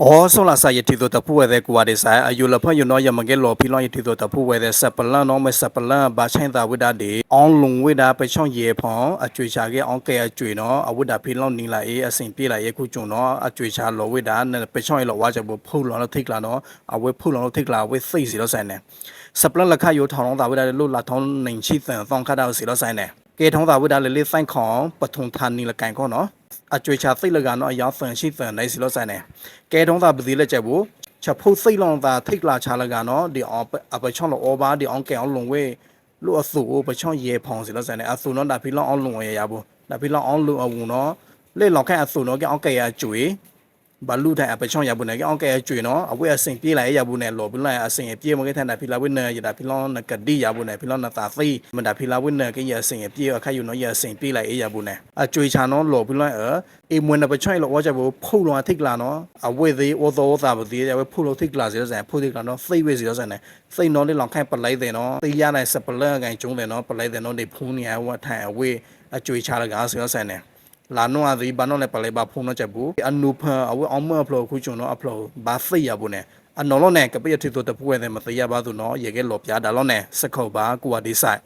哦，说了啥也提到的，不会在国外的噻。啊，有了朋友呢，也么个老皮佬也提到的，不会在日本人，那么日本人把钱打回答的，按龙回答被抢夜盘，啊，追查个按该追呢，啊，回答皮佬你来，啊，新皮来也苦中呢，啊，追查老回答，那被抢老话就不破了，踢了呢，啊，会破了踢了，会死死了噻呢。日本人看有唐龙打回答的，路拉唐人气上上看到死了噻呢。给唐打回答的，你三看不同他你了干过呢。 အကျွေးချစိတ်လကနော်ရောင်းဆန်ရှိဆန်နိုင်စီလို့ဆိုင်နေကဲတုံးသာပစီလက်ချက်ဘူးချက်ဖုတ်စိတ်လွန်သာထိတ်လာချလကနော်ဒီအောင်အပချောင်းလောအောပါဒီအောင်ကဲအောင်လုံဝဲလို့အဆူပချောင်းရေဖောင်စီလို့ဆိုင်နေအဆူနော်ဒါဖီလောင်းအောင်လုံဝဲရဘူးဒါဖီလောင်းအောင်လုံအဝူနော်လေလောက်ခဲအဆူနော်ကဲအောင်ကဲရကျွေး ဘလူတဲ့အပချောင်းရဘူးနေကအောင်ကဲကျွေနော်အဝဲအစင်ပြေးလိုက်ရဘူးနေလောဘူးလိုက်အစင်ပြေးမကဲထန်ဒါဖီလာဝဲနေရဒါဖီလောင်နကဒီရဘူးနေဖီလောင်နတာသိမဒါဖီလာဝဲနေကဲရအစင်ပြေးအခါယူနော်ရအစင်ပြေးလိုက်ရဘူးနေအကျွေချာနော်လောဘူးလိုက်အအေမွန်နပချိုင်လောဝါချဘူဖုတ်လောထိတ်လာနော်အဝဲသေးဝသောသာပသေးရဝဲဖုတ်လောထိတ်လာစေစံဖုတ်ထိတ်လာနော်သိဝဲစီရောစံနဲ့သိနော်လေးလောင်ခိုင်ပလိုက်တယ်နော်သိရနိုင်စပလန်ကန်ကျုံးတယ်နော်ပလိုက်တယ်နော်နေဖုန်နေဝထိုင်အဝဲအကျွေချလာကားစီရောစံနဲ့ လာနောအဒီဘာနော်လည်းပလိုက်ပါဖုန်တော့ချက်ဘူးအနုဖန်အဝဲအောင်မဖလောခုချုံနော်အဖလောဘာသိရဘူးနဲ့အနော်လောနဲ့ကပိယတိတော့တပွဲ့တယ်မသိရပါသူနော်ရေကဲလောပြားဒါလောနဲ့စခုတ်ပါကိုဝဒီဆိုင်